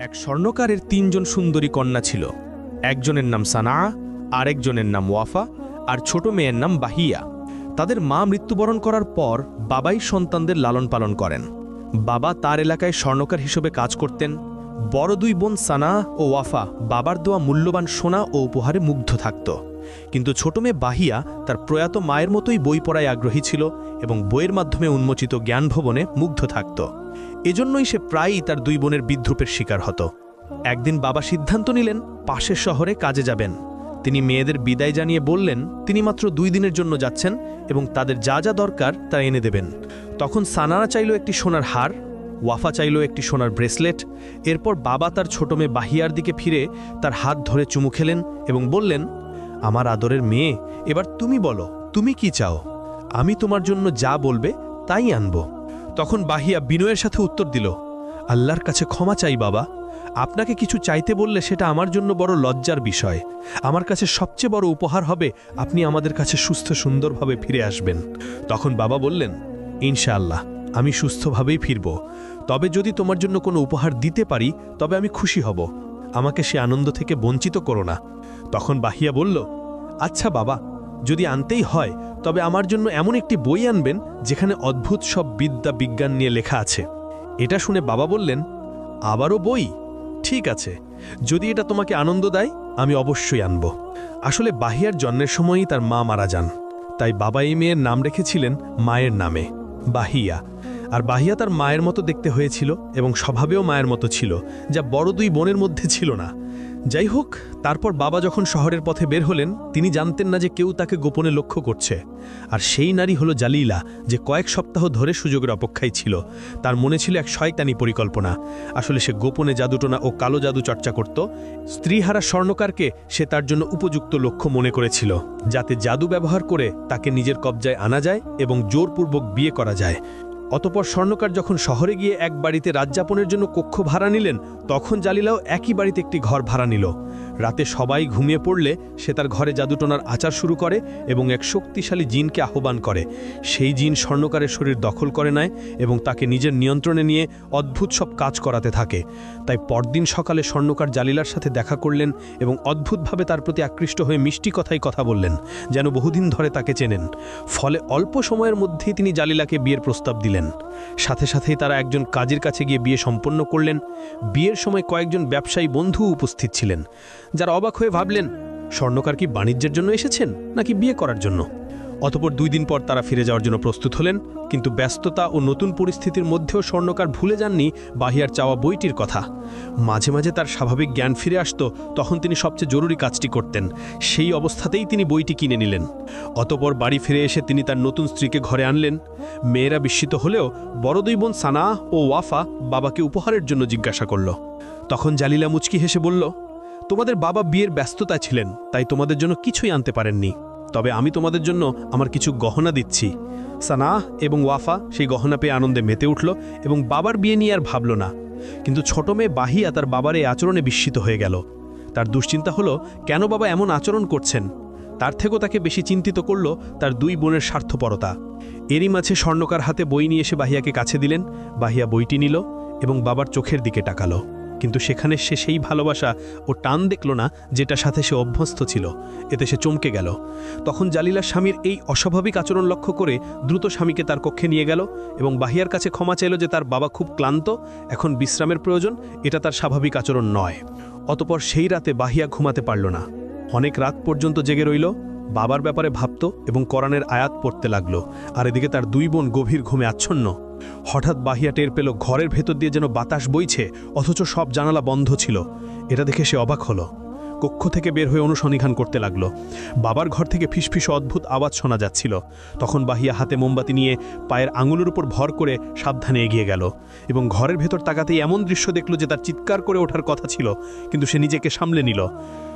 এক স্বর্ণকারের তিনজন সুন্দরী কন্যা ছিল। একজনের নাম সানা, আরেকজনের নাম ওয়াফা, আর ছোট মেয়ের নাম বাহিয়া। তাদের মা মৃত্যুবরণ করার পর বাবাই সন্তানদের লালন পালন করেন। বাবা তার এলাকায় স্বর্ণকার হিসেবে কাজ করতেন। বড় দুই বোন সানা ও ওয়াফা বাবার দেওয়া মূল্যবান সোনা ও উপহারে মুগ্ধ থাকত। কিন্তু ছোট মেয়ে বাহিয়া তার প্রয়াত মায়ের মতোই বই পড়ায় আগ্রহী ছিল এবং বইয়ের মাধ্যমে উন্মোচিত জ্ঞানভবনে মুগ্ধ থাকত। এজন্যই সে প্রায়ই তার দুই বোনের বিদ্রুপের শিকার হতো। একদিন বাবা সিদ্ধান্ত নিলেন, পাশের শহরে কাজে যাবেন। তিনি মেয়েদের বিদায় জানিয়ে বললেন, তিনি মাত্র দুই দিনের জন্য যাচ্ছেন এবং তাদের যা যা দরকার তা এনে দেবেন। তখন সানারা চাইল একটি সোনার হার, ওয়াফা চাইল একটি সোনার ব্রেসলেট। এরপর বাবা তার ছোট মেয়ে বাহিয়ার দিকে ফিরে তার হাত ধরে চুমু খেলেন এবং বললেন, আমার আদরের মেয়ে, এবার তুমি বলো, তুমি কি চাও? আমি তোমার জন্য যা বলবে তাই আনব। তখন বাহিয়া বিনয়ের সাথে উত্তর দিল, আল্লাহর কাছে ক্ষমা চাই বাবা। আপনাকে কিছু চাইতে বললে সেটা আমার জন্য বড় লজ্জার বিষয়। আমার কাছে সবচেয়ে বড় উপহার হবে আপনি আমাদের কাছে সুস্থ সুন্দরভাবে ফিরে আসবেন। তখন বাবা বললেন, ইনশাআল্লাহ, আমি সুস্থভাবেই ফিরব। তবে যদি তোমার জন্য কোনো উপহার দিতে পারি, তবে আমি খুশি হব। আমাকে সে আনন্দ থেকে বঞ্চিত করো না। তখন বাহিয়া বলল আচ্ছা বাবা, যদি আনতেই হয় তবে আমার জন্য এমন একটি বই আনবেন যেখানে অদ্ভুত সব বিদ্যা বিজ্ঞান নিয়ে লেখা আছে। এটা শুনে বাবা বললেন, আবারও বই? ঠিক আছে। যদি এটা তোমাকে আনন্দ দেয়, আমি অবশ্যই আনব। আসলে বাহিয়ার জন্মের সময়ই তার মা মারা যান। তাই বাবা এই মেয়ের নাম রেখেছিলেন মায়ের নামে, বাহিয়া। আর বাহিয়া তার মায়ের মতো দেখতে হয়েছিল এবং স্বভাবেও মায়ের মতো ছিল, যা বড় দুই বোনের মধ্যে ছিল না। যাই হোক, তারপর বাবা যখন শহরের পথে বের হলেন, তিনি জানতেন না যে কেউ তাকে গোপনে লক্ষ্য করছে। আর সেই নারী হলো জালিলা, যে কয়েক সপ্তাহ ধরে সুযোগের অপেক্ষায় ছিল। তার মনে ছিল এক শয়তানি পরিকল্পনা। আসলে সে গোপনে জাদুটোনা ও কালো জাদু চর্চা করত। স্ত্রীহারা স্বর্ণকারকে সে তার জন্য উপযুক্ত লক্ষ্য মনে করেছিল, যাতে জাদু ব্যবহার করে তাকে নিজের কবজায় আনা যায় এবং জোরপূর্বক বিয়ে করা যায়। অতপর স্বর্ণকার যখন শহরে গিয়ে এক বাড়িতে রাত যাপনের জন্য কক্ষ ভাড়া নিলেন, তখন জালিলাও একই বাড়িতে একটি ঘর ভাড়া নিল। রাতে সবাই ঘুমিয়ে পড়লে সে তার ঘরে জাদুটোনার আচার শুরু করে এবং এক শক্তিশালী জিনকে আহ্বান করে। সেই জিন স্বর্ণকারের শরীর দখল করে নেয় এবং তাকে নিজের নিয়ন্ত্রণে নিয়ে অদ্ভুত সব কাজ করাতে থাকে। তাই পরদিন সকালে স্বর্ণকার জালিলার সাথে দেখা করলেন এবং অদ্ভুতভাবে তার প্রতি আকৃষ্ট হয়ে মিষ্টি কথাই কথা বললেন, যেন বহুদিন ধরে তাকে চেনেন। ফলে অল্প সময়ের মধ্যেই তিনি জালিলাকে বিয়ের প্রস্তাব দিলেন। সাথে সাথেই তারা একজন কাজের কাছে গিয়ে বিয়ে সম্পন্ন করলেন। বিয়ের সময় কয়েকজন ব্যবসায়ী বন্ধু উপস্থিত ছিলেন। যারা অবাক হয়ে ভাবলেন, স্বর্ণকার কি বাণিজ্যের জন্য এসেছেন নাকি বিয়ে করার জন্য? অতপর দুই দিন পর তারা ফিরে যাওয়ার জন্য প্রস্তুত হলেন, কিন্তু ব্যস্ততা ও নতুন পরিস্থিতির মধ্যেও স্বর্ণকার ভুলে যাননি বাহিয়ার চাওয়া বইটির কথা। মাঝে মাঝে তার স্বাভাবিক জ্ঞান ফিরে আসতো, তখন তিনি সবচেয়ে জরুরি কাজটি করতেন, সেই অবস্থাতেই তিনি বইটি কিনে নিলেন। অতপর বাড়ি ফিরে এসে তিনি তার নতুন স্ত্রীকে ঘরে আনলেন। মেয়েরা বিস্মিত হলেও বড় দুই বোন সানা ও ওয়াফা বাবাকে উপহারের জন্য জিজ্ঞাসা করল। তখন জালিলা মুচকি হেসে বলল তোমাদের বাবা বিয়ের ব্যস্ততা ছিলেন, তাই তোমাদের জন্য কিছুই আনতে পারেননি। তবে আমি তোমাদের জন্য আমার কিছু গহনা দিচ্ছি। সানাহ এবং ওয়াফা সেই গহনা পেয়ে আনন্দে মেতে উঠল এবং বাবার বিয়ে নিয়ে আর ভাবল না। কিন্তু ছোট মেয়ে বাহিয়া তার বাবার এই আচরণে বিস্মিত হয়ে গেল। তার দুশ্চিন্তা হলো, কেন বাবা এমন আচরণ করছেন? তার থেকেও তাকে বেশি চিন্তিত করল তার দুই বোনের স্বার্থপরতা। এরই মাঝে স্বর্ণকার হাতে বই নিয়ে এসে বাহিয়াকে কাছে দিলেন। বাহিয়া বইটি নিল এবং বাবার চোখের দিকে তাকালো। কিন্তু সেখানে সে সেই ভালোবাসা ও টান দেখল না যেটার সাথে সে অভ্যস্ত ছিল। এতে সে চমকে গেল। তখন জালিলা স্বামীর এই অস্বাভাবিক আচরণ লক্ষ্য করে দ্রুত স্বামীকে তার কক্ষে নিয়ে গেল এবং বাহিয়ার কাছে ক্ষমা চাইল যে তার বাবা খুব ক্লান্ত, এখন বিশ্রামের প্রয়োজন, এটা তার স্বাভাবিক আচরণ নয়। অতপর সেই রাতে বাহিয়া ঘুমাতে পারল না। অনেক রাত পর্যন্ত জেগে রইল, বাবার ব্যাপারে ভাবত এবং কোরআনের আয়াত পড়তে লাগল। আর এদিকে তার দুই বোন গভীর ঘুমে আচ্ছন্ন। হঠাৎ বাহিয়া টের পেল ঘরের ভেতর দিয়ে যেন বাতাস বইছে, অথচ সব জানালা বন্ধ ছিল। এটা দেখে সে অবাক হলো। কক্ষ থেকে বের হয়ে অনুসন্ধান করতে লাগল। বাবার ঘর থেকে ফিসফিস অদ্ভুত আওয়াজ শোনা যাচ্ছিল। তখন বাহিয়া হাতে মোমবাতি নিয়ে পায়ের আঙুলের উপর ভর করে সাবধানে এগিয়ে গেল এবং ঘরের ভেতর তাকাতেই এমন দৃশ্য দেখল যে তার চিৎকার করে ওঠার কথা ছিল, কিন্তু সে নিজেকে সামলে নিল।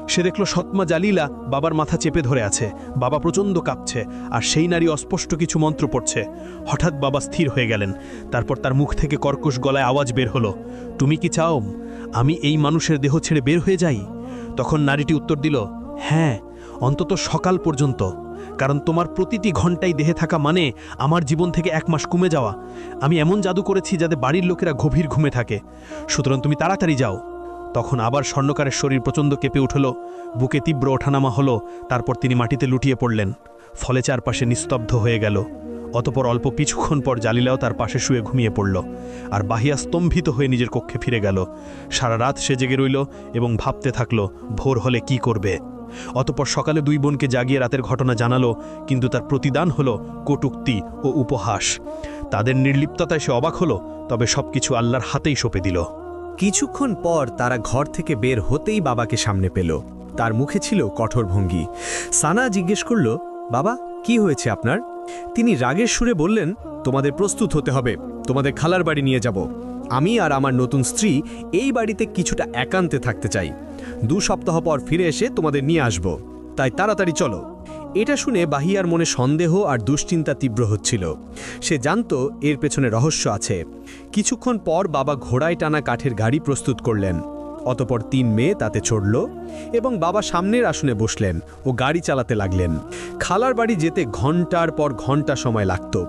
সে দেখল সৎমা জালিলা বাবার মাথা চেপে ধরে আছে। বাবা প্রচণ্ড কাঁপছে আর সেই নারী অস্পষ্ট কিছু মন্ত্র পড়ছে। হঠাৎ বাবা স্থির হয়ে গেলেন। তারপর তার মুখ থেকে কর্কশ গলায় আওয়াজ বের হলো। তুমি কি চাও আমি এই মানুষের দেহ ছেড়ে বের হয়ে যাই? তখন নারীটি উত্তর দিল হ্যাঁ অন্তত সকাল পর্যন্ত। কারণ তোমার প্রতিটি ঘন্টায় দেহে থাকা মানে আমার জীবন থেকে এক মাস কমে যাওয়া। আমি এমন জাদু করেছি যাতে বাড়ির লোকেরা গভীর ঘুমে থাকে। সুতরাং তুমি তাড়াতাড়ি যাও। তখন আবার স্বর্ণকারের শরীর প্রচণ্ড কেঁপে উঠল, বুকে তীব্র ওঠানামা হলো, তারপর তিনি মাটিতে লুটিয়ে পড়লেন, ফলে চারপাশে নিস্তব্ধ হয়ে গেল। অতপর অল্প কিছুক্ষণ পর জালিলাও তার পাশে শুয়ে ঘুমিয়ে পড়ল, আর বাহিয়া স্তম্ভিত হয়ে নিজের কক্ষে ফিরে গেল। সারা রাত সে জেগে রইল এবং ভাবতে থাকল, ভোর হলে কি করবে। অতপর সকালে দুই বোনকে জাগিয়ে রাতের ঘটনা জানালো, কিন্তু তার প্রতিদান হলো কটুক্তি ও উপহাস। তাদের নির্লিপ্ততায় সে অবাক হলো, তবে সবকিছু আল্লাহর হাতেই সঁপে দিল। কিছুক্ষণ পর তারা ঘর থেকে বের হতেই বাবাকে সামনে পেল। তার মুখে ছিল কঠোর ভঙ্গি। সানা জিজ্ঞেস করল, বাবা, কি হয়েছে আপনার? তিনি রাগের সুরে বললেন, তোমাদের প্রস্তুত হতে হবে। তোমাদের খালার বাড়ি নিয়ে যাব। আমি আর আমার নতুন স্ত্রী এই বাড়িতে কিছুটা একান্তে থাকতে চাই। দু সপ্তাহ পর ফিরে এসে তোমাদের নিয়ে আসব। তাই তাড়াতাড়ি চলো। এটা শুনে বাহিয়ার মনে সন্দেহ আর দুশ্চিন্তা তীব্র হচ্ছিল। সে জানত এর পেছনে রহস্য আছে। কিছুক্ষণ পর বাবা ঘোড়ায় টানা কাঠের গাড়ি প্রস্তুত করলেন। অতপর তিন মেয়ে তাতে চড়ল এবং বাবা সামনের আসনে বসলেন ও গাড়ি চালাতে লাগলেন। খালার বাড়ি যেতে ঘণ্টার পর ঘণ্টা সময় লাগত।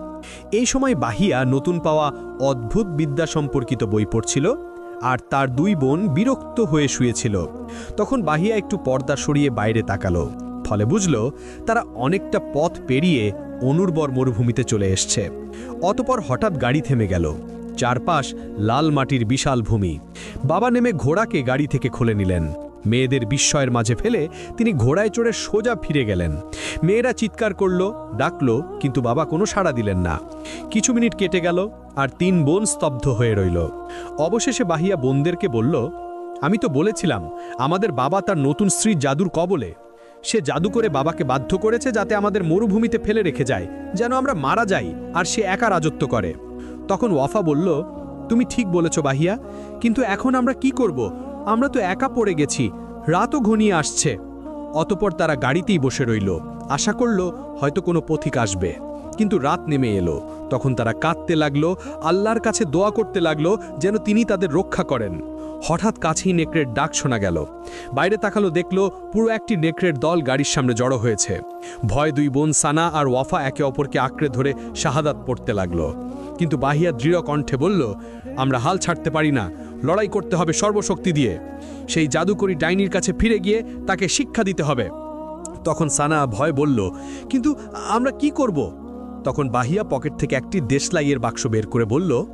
এই সময় বাহিয়া নতুন পাওয়া অদ্ভুত বিদ্যা সম্পর্কিত বই পড়ছিল আর তার দুই বোন বিরক্ত হয়ে শুয়েছিল। তখন বাহিয়া একটু পর্দা সরিয়ে বাইরে তাকালো। ফলে বুঝল, তারা অনেকটা পথ পেরিয়ে অনুর্বর মরুভূমিতে চলে এসছে। অতপর হঠাৎ গাড়ি থেমে গেল। চারপাশ লাল মাটির বিশাল ভূমি। বাবা নেমে ঘোড়াকে গাড়ি থেকে খুলে নিলেন। মেয়েদের বিস্ময়ের মাঝে ফেলে তিনি ঘোড়ায় চড়ে সোজা ফিরে গেলেন। মেয়েরা চিৎকার করল, ডাকল, কিন্তু বাবা কোনো সাড়া দিলেন না। কিছু মিনিট কেটে গেল আর তিন বোন স্তব্ধ হয়ে রইল। অবশেষে বাহিয়া বোনদেরকে বলল, আমি তো বলেছিলাম, আমাদের বাবা তার নতুন স্ত্রীর জাদুর কবলে। সে জাদু করে বাবাকে বাধ্য করেছে যাতে আমাদের মরুভূমিতে ফেলে রেখে যায়, যেন আমরা মারা যাই আর সে একা রাজত্ব করে। তখন ওয়াফা বলল, তুমি ঠিক বলেছ বাহিয়া, কিন্তু এখন আমরা কি করব? আমরা তো একা পড়ে গেছি, রাতও ঘনিয়ে আসছে। অতপর তারা গাড়িতেই বসে রইল। আশা করল হয়তো কোনো পথিক আসবে। কিন্তু রাত নেমে এলো। তখন তারা কাঁদতে লাগল, আল্লাহর কাছে দোয়া করতে লাগল, যেন তিনি তাদের রক্ষা করেন। হঠাৎ কাছেই নেকড়ের ডাক শোনা গেল। বাইরে তাকালো, দেখল পুরো একটি নেকড়ের দল গাড়ির সামনে জড়ো হয়েছে। ভয় দুই বোন সানা আর ওয়াফা একে অপরকে আঁকড়ে ধরে শাহাদাত পড়তে লাগল। কিন্তু বাহিয়া দৃঢ় কণ্ঠে বলল, আমরা হাল ছাড়তে পারি না। লড়াই করতে হবে সর্বশক্তি দিয়ে। সেই জাদুকরি ডাইনির কাছে ফিরে গিয়ে তাকে শিক্ষা দিতে হবে। তখন সানা ভয় বলল, কিন্তু আমরা কি করব? তখন বাহিয়া পকেট থেকে একটি দেশলাইয়ের বাক্স বের করে বলল,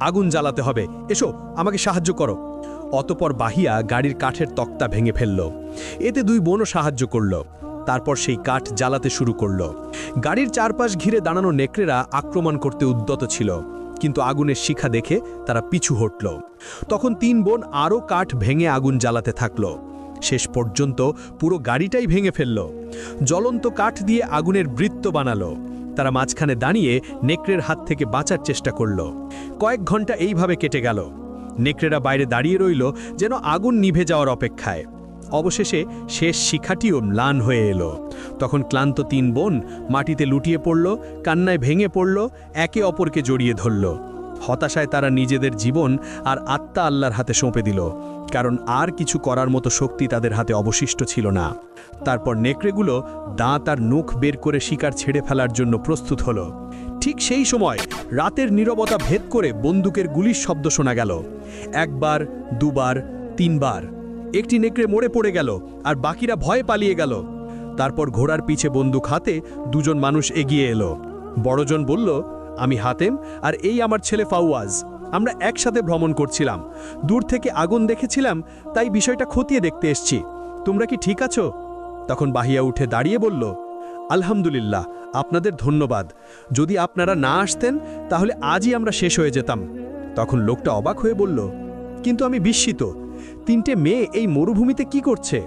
আগুন জ্বালাতে হবে। এসো, আমাকে সাহায্য করো। অতপর বাহিয়া গাড়ির কাঠের তক্তা ভেঙে ফেলল। এতে দুই বোনও সাহায্য করল। তারপর সেই কাঠ জ্বালাতে শুরু করল। গাড়ির চারপাশ ঘিরে দাঁড়ানো নেকড়েরা আক্রমণ করতে উদ্যত ছিল, কিন্তু আগুনের শিখা দেখে তারা পিছু হটল। তখন তিন বোন আরও কাঠ ভেঙে আগুন জ্বালাতে থাকল। শেষ পর্যন্ত পুরো গাড়িটাই ভেঙে ফেলল। জ্বলন্ত কাঠ দিয়ে আগুনের বৃত্ত বানালো। তারা মাঝখানে দাঁড়িয়ে নেকড়ের হাত থেকে বাঁচার চেষ্টা করল। কয়েক ঘণ্টা এইভাবে কেটে গেল। নেকড়েরা বাইরে দাঁড়িয়ে রইল, যেন আগুন নিভে যাওয়ার অপেক্ষায়। অবশেষে শেষ শিখাটিও ম্লান হয়ে এলো। তখন ক্লান্ত তিন বোন মাটিতে লুটিয়ে পড়ল, কান্নায় ভেঙে পড়ল, একে অপরকে জড়িয়ে ধরল। হতাশায় তারা নিজেদের জীবন আর আত্মা আল্লাহর হাতে সঁপে দিল, কারণ আর কিছু করার মতো শক্তি তাদের হাতে অবশিষ্ট ছিল না। তারপর নেকড়েগুলো দাঁত আর নখ বের করে শিকার ছেড়ে ফেলার জন্য প্রস্তুত হলো। ঠিক সেই সময় রাতের নীরবতা ভেদ করে বন্দুকের গুলির শব্দ শোনা গেল। একবার, দুবার, তিনবার একটি নেকড়ে মরে পড়ে গেল আর বাকিরা ভয়ে পালিয়ে গেল। তারপর ঘোড়ার পিছে বন্দুক হাতে দুজন মানুষ এগিয়ে এলো। বড়জন বলল, আমি হাতেম আর এই আমার ছেলে ফাওয়াজ। আমরা একসাথে ভ্রমণ করছিলাম। দূর থেকে আগুন দেখেছিলাম, তাই বিষয়টা খতিয়ে দেখতে এসছি। তোমরা কি ঠিক আছো? তখন বাহিয়া উঠে দাঁড়িয়ে বলল, আলহামদুলিল্লাহ, আপনাদের ধন্যবাদ। যদি আপনারা না আসতেন, তাহলে আজই আমরা শেষ হয়ে যেতাম। তখন লোকটা অবাক হয়ে বলল, কিন্তু আমি বিস্মিত। তিনটে মেয়ে এই মরুভূমিতে কি করছে?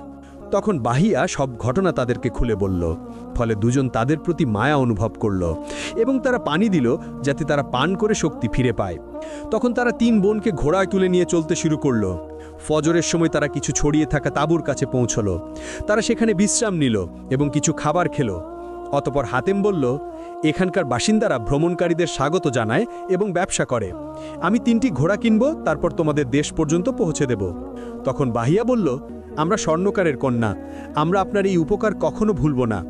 তখন বাহিয়া সব ঘটনা তাদেরকে খুলে বলল। ফলে দুজন তাদের প্রতি মায়া অনুভব করল এবং তারা পানি দিল যাতে তারা পান করে শক্তি ফিরে পায়। তখন তারা তিন বোনকে ঘোড়ায় তুলে নিয়ে চলতে শুরু করল। ফজরের সময় তারা কিছু ছড়িয়ে থাকা তাঁবুর কাছে পৌঁছলো। তারা সেখানে বিশ্রাম নিল এবং কিছু খাবার খেলো। অতপর হাতেম বলল, এখানকার বাসিন্দারা ভ্রমণকারীদের স্বাগত জানায় এবং ব্যবসা করে। আমি তিনটি ঘোড়া কিনব, তারপর তোমাদের দেশ পর্যন্ত পৌঁছে দেব। তখন বাহিয়া বলল, আমরা স্বর্ণকারের কন্যা, আমরা আপনার এই উপকার কখনো ভুলব না।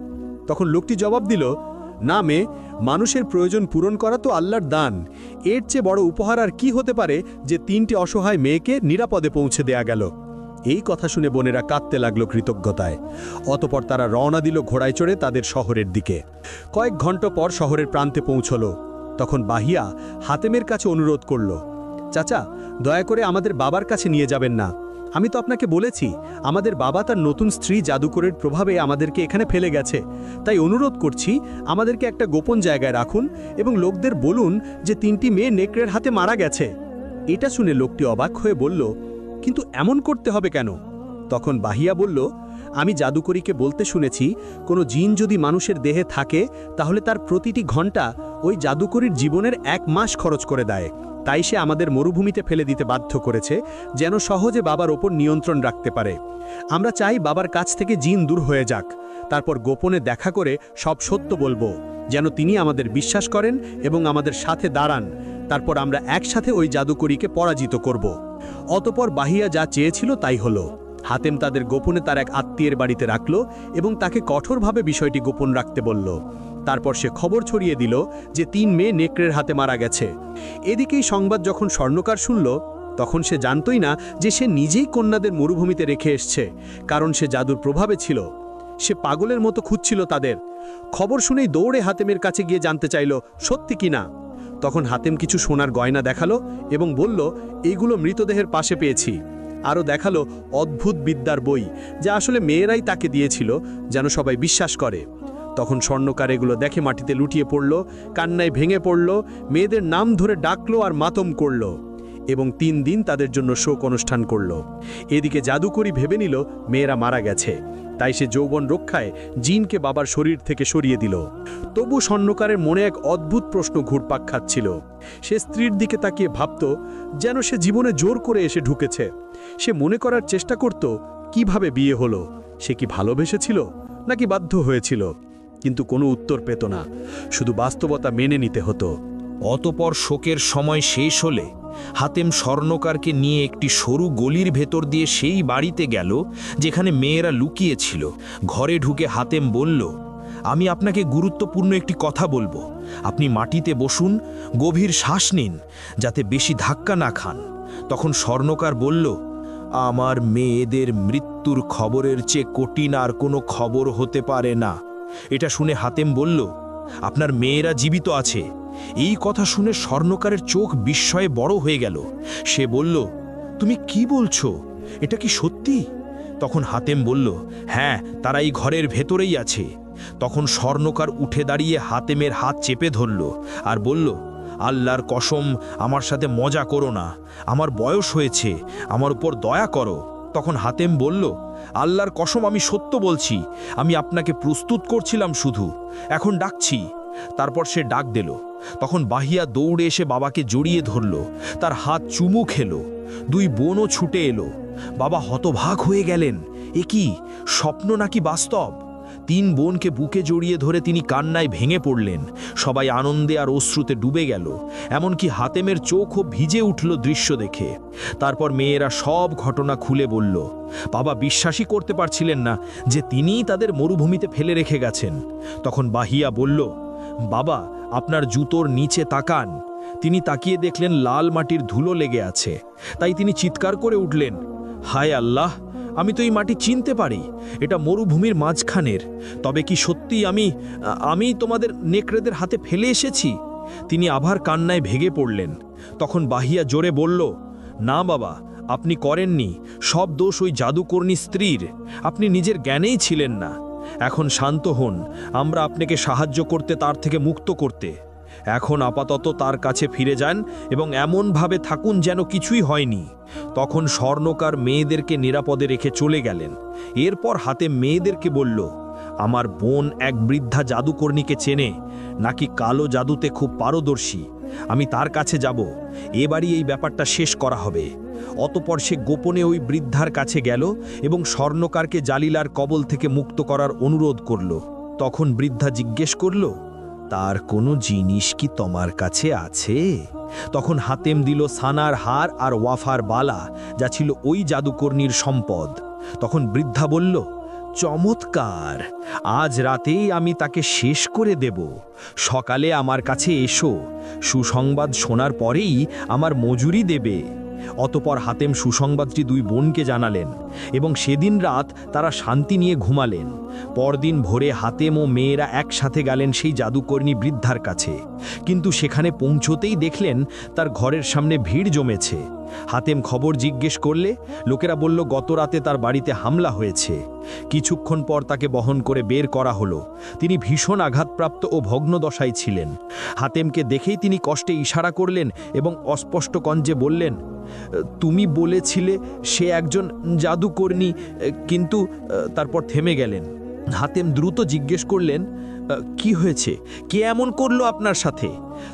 তখন লোকটি জবাব দিল, না মে, মানুষের প্রয়োজন পূরণ করা তো আল্লাহর দান। এর চেয়ে বড় উপহার আর কি হতে পারে যে তিনটি অসহায় মেয়েকে নিরাপদে পৌঁছে দেয়া গেল? এই কথা শুনে বোনেরা কাঁদতে লাগল কৃতজ্ঞতায়। অতপর তারা রওনা দিল ঘোড়ায় চড়ে তাদের শহরের দিকে। কয়েক ঘণ্টা পর শহরের প্রান্তে পৌঁছল। তখন বাহিয়া হাতেমের কাছে অনুরোধ করল, চাচা, দয়া করে আমাদের বাবার কাছে নিয়ে যাবেন না। আমি তো আপনাকে বলেছি, আমাদের বাবা তার নতুন স্ত্রী জাদুকরের প্রভাবে আমাদেরকে এখানে ফেলে গেছে। তাই অনুরোধ করছি, আমাদেরকে একটা গোপন জায়গায় রাখুন এবং লোকদের বলুন যে তিনটি মেয়ে নেকড়ের হাতে মারা গেছে। এটা শুনে লোকটি অবাক হয়ে বলল কিন্তু এমন করতে হবে কেন? তখন বাহিয়া বলল, আমি জাদুকরীকে বলতে শুনেছি, কোনো জিন যদি মানুষের দেহে থাকে, তাহলে তার প্রতিটি ঘণ্টা ওই জাদুকরীর জীবনের এক মাস খরচ করে দেয়। তাই সে আমাদের মরুভূমিতে ফেলে দিতে বাধ্য করেছে, যেন সহজে বাবার ওপর নিয়ন্ত্রণ রাখতে পারে। আমরা চাই বাবার কাছ থেকে জিন দূর হয়ে যাক। তারপর গোপনে দেখা করে সব সত্য বলব, যেন তিনি আমাদের বিশ্বাস করেন এবং আমাদের সাথে দাঁড়ান। তারপর আমরা একসাথে ওই জাদুকরীকে পরাজিত করব। অতপর বাহিয়া যা চেয়েছিল তাই হলো। হাতেম তাদের গোপনে তার এক আত্মীয়ের বাড়িতে রাখল এবং তাকে কঠোরভাবে বিষয়টি গোপন রাখতে বলল। তারপর সে খবর ছড়িয়ে দিল যে তিন মেয়ে নেকড়ের হাতে মারা গেছে। এদিকেই সংবাদ যখন স্বর্ণকার শুনল, তখন সে জানতই না যে সে নিজেই কন্যাদের মরুভূমিতে রেখে এসছে, কারণ সে জাদুর প্রভাবে ছিল। সে পাগলের মতো খুঁজছিল তাদের। খবর শুনেই দৌড়ে হাতেমের কাছে গিয়ে জানতে চাইল, সত্যি কি না? তখন হাতেম কিছু সোনার গয়না দেখাল এবং বলল, এইগুলো মৃতদেহের পাশে পেয়েছি। আরও দেখাল, অদ্ভুত বিদ্যার বই, যা আসলে মেয়েরাই তাকে দিয়েছিল, যেন সবাই বিশ্বাস করে। তখন স্বর্ণকার এগুলো দেখে মাটিতে লুটিয়ে পড়ল, কান্নায় ভেঙে পড়ল, মেয়েদের নাম ধরে ডাকলো আর মাতম করল। এবং তিন দিন তাদের জন্য শোক অনুষ্ঠান করল। এদিকে জাদুকরি ভেবে নিল, মেয়েরা মারা গেছে। তাই সে যৌবন রক্ষায় জিনকে বাবার শরীর থেকে সরিয়ে দিল। তবু স্বর্ণকারের মনে এক অদ্ভুত প্রশ্ন ঘুরপাক খাচ্ছিল। সে স্ত্রীর দিকে তাকিয়ে ভাবত, যেন সে জীবনে জোর করে এসে ঢুকেছে। সে মনে করার চেষ্টা করত, কীভাবে বিয়ে হলো? সে কি ভালোবেসেছিল, নাকি বাধ্য হয়েছিল? কিন্তু কোনো উত্তর পেত না। শুধু বাস্তবতা মেনে নিতে হতো। অতপর শোকের সময় শেষ হলে হাতেম স্বর্ণকারকে নিয়ে একটি সরু গলির ভেতর দিয়ে সেই বাড়িতে গেল, যেখানে মেয়েরা লুকিয়েছিল। ঘরে ঢুকে হাতেম বলল, আমি আপনাকে গুরুত্বপূর্ণ একটি কথা বলব। আপনি মাটিতে বসুন, গভীর শ্বাস নিন, যাতে বেশি ধাক্কা না খান। তখন স্বর্ণকার বলল, আমার মেয়েদের মৃত্যুর খবরের চেয়ে কঠিন আর কোনো খবর হতে পারে না। এটা শুনে হাতেম বলল, আপনার মেয়েরা জীবিত আছে। এই কথা শুনে স্বর্ণকারের চোখ বিস্ময়ে বড় হয়ে গেল। সে বলল, তুমি কি বলছো? এটা কি সত্যি? তখন হাতেম বলল হ্যাঁ তারা এই ঘরের ভেতরেই আছে। তখন স্বর্ণকার উঠে দাঁড়িয়ে হাতেমের হাত চেপে ধরল আর বলল, আল্লাহর কসম, আমার সাথে মজা করো না। আমার বয়স হয়েছে, আমার উপর দয়া করো। তখন হাতেম বলল, আল্লাহর কসম, আমি সত্য বলছি। আমি আপনাকে প্রস্তুত করছিলাম শুধু। এখন ডাকছি। তারপর সে ডাক দিল। তখন বাহিয়া দৌড়ে এসে বাবাকে জড়িয়ে ধরল। তার হাত চুমু খেলো। দুই বোনও ছুটে এলো। বাবা হতভাগ হয়ে গেলেন। এ কি, স্বপ্ন নাকি বাস্তব? তিন বোনকে বুকে জড়িয়ে ধরে তিনি কান্নায় ভেঙে পড়লেন। সবাই আনন্দে আর অশ্রুতে ডুবে গেল। এমনকি হাতেমের চোখও ভিজে উঠল দৃশ্য দেখে। তারপর মেয়েরা সব ঘটনা খুলে বলল, বাবা বিশ্বাসই করতে পারছিলেন না যে তিনিই তাদের মরুভূমিতে ফেলে রেখে গেছেন। তখন বাহিয়া বলল বাবা, আপনার জুতোর নিচে তাকান। তিনি তাকিয়ে দেখলেন লাল মাটির ধুলো লেগে আছে। তাই তিনি চিৎকার করে উঠলেন, হায় আল্লাহ, আমি তো এই মাটি চিনতে পারি। এটা মরুভূমির মাঝখানের। তবে কি সত্যি আমি আমি তোমাদের নেকড়েদের হাতে ফেলে এসেছি? তিনি আবার কান্নায় ভেগে পড়লেন। তখন বাহিয়া জোরে বলল, না বাবা, আপনি করেননি। সব দোষ ওই জাদুকর্ণী স্ত্রীর। আপনি নিজের জ্ঞানেই ছিলেন না। এখন শান্ত হন। আমরা আপনাকে সাহায্য করতে, তার থেকে মুক্ত করতে। এখন আপাতত তার কাছে ফিরে যান এবং এমনভাবে থাকুন যেন কিছুই হয়নি। তখন স্বর্ণকার মেয়েদেরকে নিরাপদে রেখে চলে গেলেন। এরপর হাতে মেয়েদেরকে বলল, আমার বোন এক বৃদ্ধা জাদুকর্ণীকে চেনে, নাকি কালো জাদুতে খুব পারদর্শী। আমি তার কাছে যাব। এবারই এই ব্যাপারটা শেষ করা হবে। অতপর সে গোপনে ওই বৃদ্ধার কাছে গেল এবং স্বর্ণকারকে জালিলার কবল থেকে মুক্ত করার অনুরোধ করল। তখন বৃদ্ধা জিজ্ঞেস করল, তার কোনো জিনিস কি তোমার কাছে আছে? তখন হাতেম দিল সানার হার আর ওয়াফার বালা, যা ছিল ওই জাদুকর্ণীর সম্পদ। তখন বৃদ্ধা বলল চমৎকার। আজ রাতেই আমি তাকে শেষ করে দেব। সকালে আমার কাছে এসো। সুসংবাদ শোনার পরেই আমার মজুরি দেবে। অতপর হাতেম সুসংবাদটি দুই বোনকে জানালেন এবং সেদিন রাত তারা শান্তি নিয়ে ঘুমালেন। পরদিন ভোরে হাতেম ও মেয়েরা একসাথে গেলেন সেই জাদুকর্ণী বৃদ্ধার কাছে। কিন্তু সেখানে পৌঁছতেই দেখলেন তার ঘরের সামনে ভিড় জমেছে। হাতেম খবর জিজ্ঞেস করলে লোকেরা বলল, গত রাতে তার বাড়িতে হামলা হয়েছে। কিছুক্ষণ পর তাকে বহন করে বের করা হলো। তিনি ভীষণ আঘাতপ্রাপ্ত ও ভগ্নদশায় ছিলেন। হাতেমকে দেখেই তিনি কষ্টে ইশারা করলেন এবং অস্পষ্ট কঞ্জে বললেন, তুমি বলেছিলে সে একজন জাদুকর্ণী, কিন্তু, তারপর থেমে গেলেন। হাতেম দ্রুত জিজ্ঞেস করলেন, কি হয়েছে? কে এমন করল আপনার সাথে?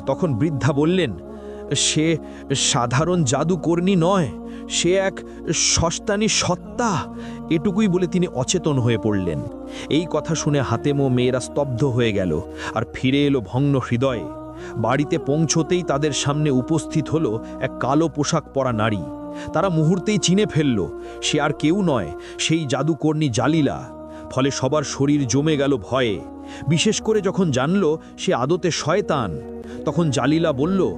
তখন বৃদ্ধা বললেন সে সাধারণ জাদুকর্ণী নয়, সে এক সস্তানি সত্তা। এটুকুই বলে তিনি অচেতন হয়ে পড়লেন। এই কথা শুনে হাতেম মেয়েরা স্তব্ধ হয়ে গেল আর ফিরে এলো ভগ্ন হৃদয়ে। বাড়িতে পৌঁছতেই তাদের সামনে উপস্থিত হলো এক কালো পোশাক পরা নারী। তারা মুহূর্তেই চিনে ফেলল, সে আর কেউ নয়, সেই জাদুকর্ণী জালিলা। ফলে সবার শরীর জমে গেল ভয়ে। বিশেষ করে যখন জানল সে আদতে শয়তান, তখন জালিলা বলল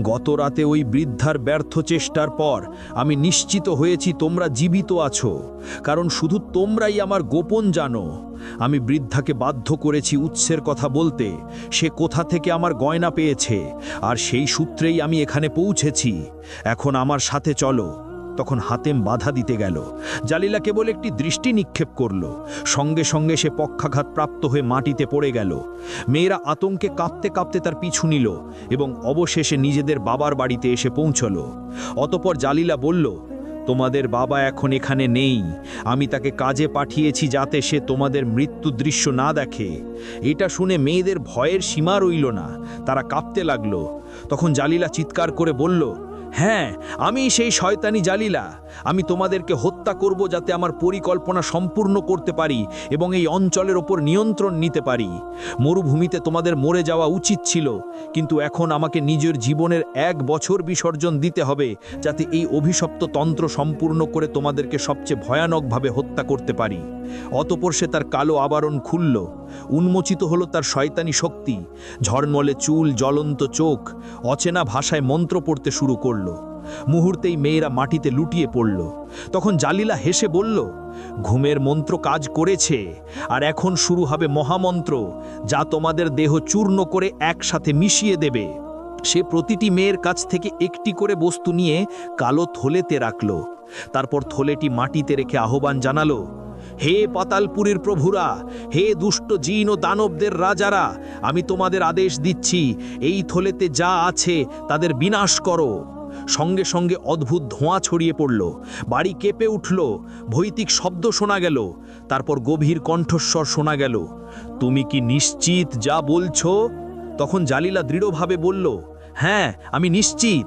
গত রাতে ওই বৃদ্ধার ব্যর্থ চেষ্টার পর আমি নিশ্চিত হয়েছি তোমরা জীবিত আছো। কারণ শুধু তোমরাই আমার গোপন জানো। আমি বৃদ্ধাকে বাধ্য করেছি উৎসের কথা বলতে। সে কোথা থেকে আমার গয়না পেয়েছে? আর সেই সূত্রেই আমি এখানে পৌঁছেছি। এখন আমার সাথে চলো। তখন হাতেম বাধা দিতে গেল। জালিলা কেবল একটি দৃষ্টি নিক্ষেপ করল। সঙ্গে সঙ্গে সে পক্ষাঘাত প্রাপ্ত হয়ে মাটিতে পড়ে গেল। মেয়েরা আতঙ্কে কাঁপতে কাঁপতে তার পিছু নিল এবং অবশেষে নিজেদের বাবার বাড়িতে এসে পৌঁছল। অতপর জালিলা বলল, তোমাদের বাবা এখন এখানে নেই। আমি তাকে কাজে পাঠিয়েছি যাতে সে তোমাদের মৃত্যু দৃশ্য না দেখে। এটা শুনে মেয়েদের ভয়ের সীমা রইল না। তারা কাঁপতে লাগল। তখন জালিলা চিৎকার করে বলল হ্যাঁ আমি সেই শয়তানি জালিলা। আমি তোমাদেরকে হত্যা করব যাতে আমার পরিকল্পনা সম্পূর্ণ করতে পারি এবং এই অঞ্চলের ওপর নিয়ন্ত্রণ নিতে পারি। মরুভূমিতে তোমাদের মরে যাওয়া উচিত ছিল, কিন্তু এখন আমাকে নিজের জীবনের এক বছর বিসর্জন দিতে হবে যাতে এই অভিশপ্ত তন্ত্র সম্পূর্ণ করে তোমাদেরকে সবচেয়ে ভয়ানকভাবে হত্যা করতে পারি। অতপর সে তার কালো আবরণ খুলল, উন্মোচিত হলো তার শয়তানি শক্তি ঝড়মলে চুল, জ্বলন্ত চোখ, অচেনা ভাষায় মন্ত্র পড়তে শুরু করল। মুহূর্তেই মেয়েরা মাটিতে লুটিয়ে পড়ল। তখন জালিলা হেসে বলল, ঘুমের মন্ত্র কাজ করেছে, আর এখন শুরু হবে মহামন্ত্র, যা তোমাদের দেহ চূর্ণ করে একসাথে মিশিয়ে দেবে। সে প্রতিটি মেয়ের কাছ থেকে একটি করে বস্তু নিয়ে কালো থলেতে রাখল। তারপর থলেটি মাটিতে রেখে আহ্বান জানালো, হে পাতালপুরীর প্রভুরা, হে দুষ্ট জিন ও দানবদের রাজারা, আমি তোমাদের আদেশ দিচ্ছি, এই থলেতে যা আছে তাদের বিনাশ করো। সঙ্গে সঙ্গে অদ্ভুত ধোঁয়া ছড়িয়ে পড়ল। বাড়ি কেঁপে উঠল। ভৈতিক শব্দ শোনা গেল। তারপর গভীর কণ্ঠস্বর শোনা গেল। তুমি কি নিশ্চিত যা বলছো? তখন জালিলা দৃঢ়ভাবে বলল হ্যাঁ আমি নিশ্চিত।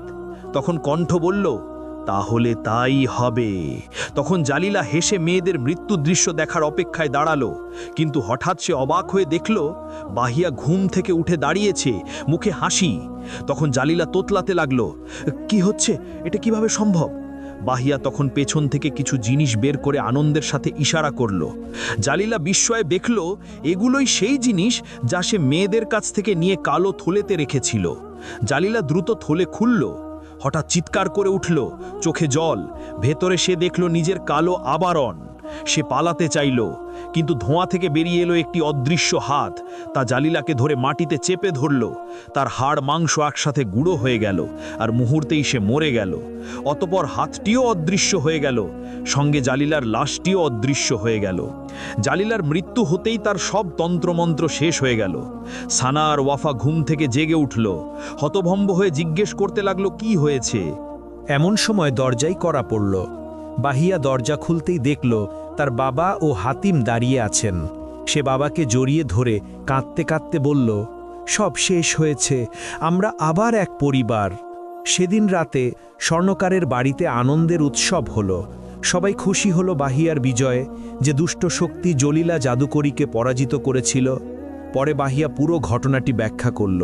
তখন কণ্ঠ বলল তাহলে তাই হবে। তখন জালিলা হেসে মেয়েদের মৃত্যু দৃশ্য দেখার অপেক্ষায় দাঁড়াল। কিন্তু হঠাৎ সে অবাক হয়ে দেখল, বাহিয়া ঘুম থেকে উঠে দাঁড়িয়েছে, মুখে হাসি। তখন জালিলা তোতলাতে লাগল, কি হচ্ছে? এটা কীভাবে সম্ভব? বাহিয়া তখন পেছন থেকে কিছু জিনিস বের করে আনন্দের সাথে ইশারা করল। জালিলা বিস্ময়ে দেখল, এগুলোই সেই জিনিস যা সে মেয়েদের কাছ থেকে নিয়ে কালো থলেতে রেখেছিল। জালিলা দ্রুত থলে খুলল হঠাৎ চিৎকার করে উঠল চোখে জল ভেতরে সে দেখল নিজের কালো আবরণ। সে পালাতে চাইল, কিন্তু ধোঁয়া থেকে বেরিয়ে এলো একটি অদৃশ্য হাত। তা জালিলাকে ধরে মাটিতে চেপে ধরল। তার হাড় মাংস একসাথে গুঁড়ো হয়ে গেল, আর মুহূর্তেই সে মরে গেল। অতপর হাতটিও অদৃশ্য হয়ে গেল, সঙ্গে জালিলার লাশটিও অদৃশ্য হয়ে গেল। জালিলার মৃত্যু হতেই তার সব তন্ত্রমন্ত্র শেষ হয়ে গেল। সানা আর ওয়াফা ঘুম থেকে জেগে উঠল, হতভম্ব হয়ে জিজ্ঞেস করতে লাগল, কি হয়েছে? এমন সময় দরজাই করা পড়ল বাহিয়া দরজা খুলতেই দেখল তার বাবা ও হাতিম দাঁড়িয়ে আছেন। সে বাবাকে জড়িয়ে ধরে কাঁদতে কাঁদতে বলল, সব শেষ হয়েছে, আমরা আবার এক পরিবার। সেদিন রাতে স্বর্ণকারের বাড়িতে আনন্দের উৎসব হলো। সবাই খুশি হলো বাহিয়ার বিজয়ে যে দুষ্ট শক্তি জলিলা জাদুকরীকে পরাজিত করেছিল। পরে বাহিয়া পুরো ঘটনাটি ব্যাখ্যা করল।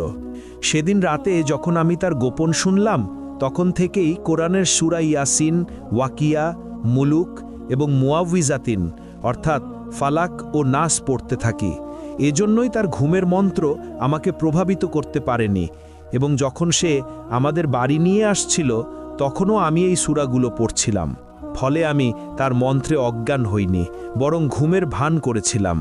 সেদিন রাতে যখন আমি তার গোপন শুনলাম তখন থেকেই কোরআনের সুরা ইয়াসিন, ওয়াকিয়া, মুলুক এবং মুয়াউইজাতিন অর্থাৎ ফালাক ও নাস পড়তে থাকি। এজন্যই তার ঘুমের মন্ত্র আমাকে প্রভাবিত করতে পারেনি এবং যখন সে আমাদের বাড়ি নিয়ে আসছিল, তখনও আমি এই সুরাগুলো পড়ছিলাম। ফলে আমি তার মন্ত্রে অজ্ঞান হইনি, বরং ঘুমের ভান করেছিলাম।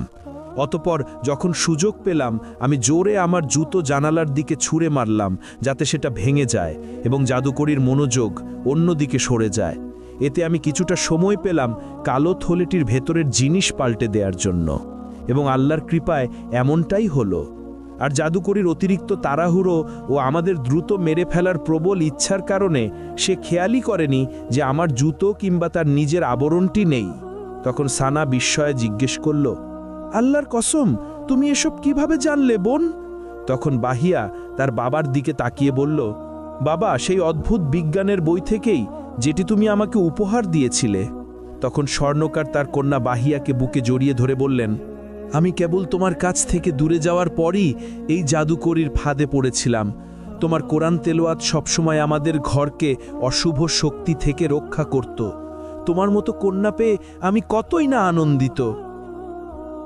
অতপর যখন সুযোগ পেলাম, আমি জোরে আমার জুতো জানালার দিকে ছুঁড়ে মারলাম, যাতে সেটা ভেঙে যায় এবং জাদুকরির মনোযোগ অন্যদিকে সরে যায়। এতে আমি কিছুটা সময় পেলাম কালো থলেটির ভেতরের জিনিস পাল্টে দেওয়ার জন্য এবং আল্লাহর কৃপায় এমনটাই হলো। আর জাদুকরির অতিরিক্ত তাড়াহুড়ো ও আমাদের দ্রুত মেরে ফেলার প্রবল ইচ্ছার কারণে সে খেয়ালই করেনি যে আমার জুতো কিংবা তার নিজের আবরণটি নেই। তখন সানা বিস্ময়ে জিজ্ঞেস করল আল্লাহর কসম, তুমি এসব কীভাবে জানলে বোন? তখন বাহিয়া তার বাবার দিকে তাকিয়ে বলল, বাবা, সেই অদ্ভুত বিজ্ঞানের বই থেকেই যেটি তুমি আমাকে উপহার দিয়েছিলে। তখন স্বর্ণকার তার কন্যা বাহিয়াকে বুকে জড়িয়ে ধরে বললেন, আমি কেবল তোমার কাছ থেকে দূরে যাওয়ার পরই এই জাদুকরির ফাঁদে পড়েছিলাম। তোমার কোরআন তেলোয়াত সবসময় আমাদের ঘরকে অশুভ শক্তি থেকে রক্ষা করত। তোমার মতো কন্যা পেয়ে আমি কতই না আনন্দিত।